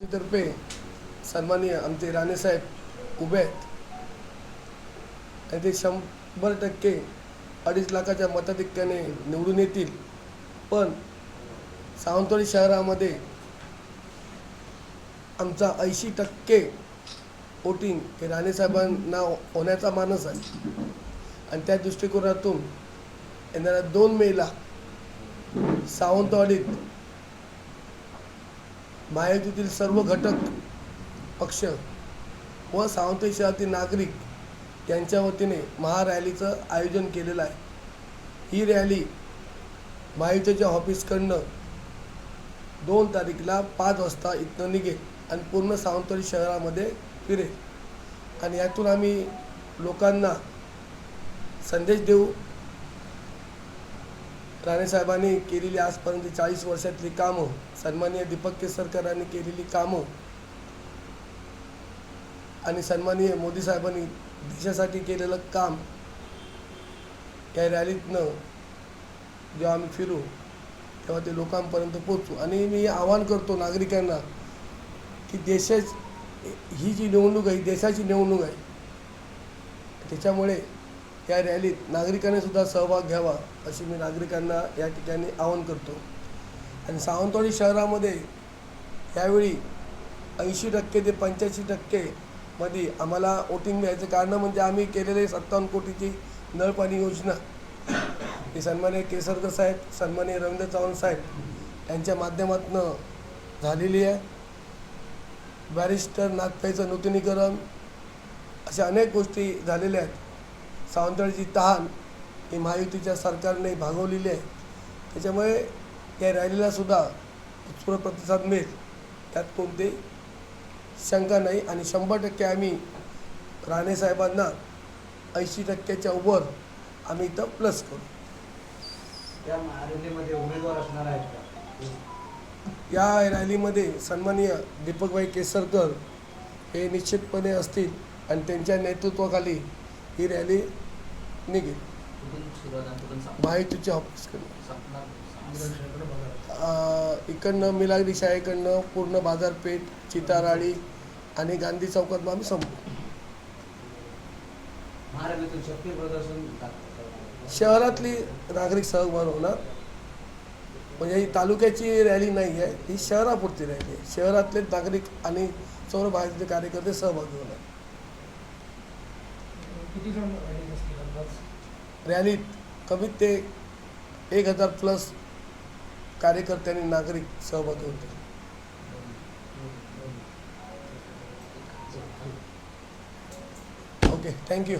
तर्फे सन्माननीय आमचे राणेसाहेब उभे आहेत. आणि ते शंभर टक्के अडीच लाखाच्या मताधिक्याने निवडून येतील. पण सावंतवाडी शहरामध्ये आमचा ऐंशी टक्के वोटिंग हे राणेसाहेबांना होण्याचा मानस आहे. आणि त्या दृष्टिकोनातून येणाऱ्या दोन मेला सावंतवाडीत महायुतीतील सर्व घटक पक्ष व सावंतवाडी शहरातील नागरिक यांच्या वतीने महारॅलीचं आयोजन केलेलं आहे. ही रॅली महायुतीच्या ऑफिसकडनं दोन तारीखला पाच वाजता इथनं निघेल आणि पूर्ण सावंतवाडी शहरामध्ये फिरेल. आणि यातून आम्ही लोकांना संदेश देऊ राणेसाहेबांनी केलेली आजपर्यंत चाळीस वर्षातली कामं सन्माननीय दीपक केसरकरांनी केलेली कामं आणि सन्माननीय मोदी साहेबांनी देशासाठी केलेलं काम या रॅलीतनं जेव्हा आम्ही फिरू तेव्हा ते लोकांपर्यंत पोचू आणि मी आवाहन करतो नागरिकांना की देशाच ही जी निवडणूक आहे देशाची निवडणूक आहे त्याच्यामुळे या रॅलीत नागरिकांनी सुद्धा सहभाग घ्यावा अशी मी नागरिकांना या ठिकाणी आवाहन करतो. आणि सावंतवाडी शहरामध्ये यावेळी ऐंशी टक्के ते पंच्याऐंशी टक्केमध्ये आम्हाला वोटिंग मिळायचं कारण म्हणजे आम्ही केलेले सत्तावन्न कोटीची नळपाणी योजना. ही सन्मान्य केसरकर साहेब सन्मान्य रवींद्र चव्हाण साहेब यांच्या माध्यमातून झालेली आहे. बॅरिस्टर नागफाईचं नूतनीकरण अशा अनेक गोष्टी झालेल्या आहेत. सावंतवाडीची तहान ही महायुतीच्या सरकारने भागवलेली आहे. त्याच्यामुळे या रॅलीला सुद्धा उत्स्फूर्त प्रतिसाद मिळेल. त्यात कोणते शंका नाही आणि शंभर टक्के आम्ही राणेसाहेबांना ऐंशी टक्क्याच्या वर आम्ही इथं प्लस करू. त्या रॅलीमध्ये उमेदवार असणार आहेत का? या रॅलीमध्ये सन्माननीय दीपकभाई केसरकर हे निश्चितपणे असतील आणि त्यांच्या नेतृत्वाखाली ही रॅली निघेल. कुठून सुरुवात आणि इकडनं मिलागडी शाळेकडनं पूर्ण बाजारपेठ चिताराळी आणि गांधी चौकात मग आम्ही संपू. शहरातली नागरिक सहभाग होणार. म्हणजे ही तालुक्याची रॅली नाही आहे ही शहरापुरती रॅली आहे. शहरातले नागरिक आणि सर्व बाहेरचे कार्यकर्ते सहभागी होणार. किती जण rally असतील अंदाज? रॅलीत कमीत ते एक हजार प्लस कार्यकर्ते आणि नागरिक सहभागी होते. Okay thank you.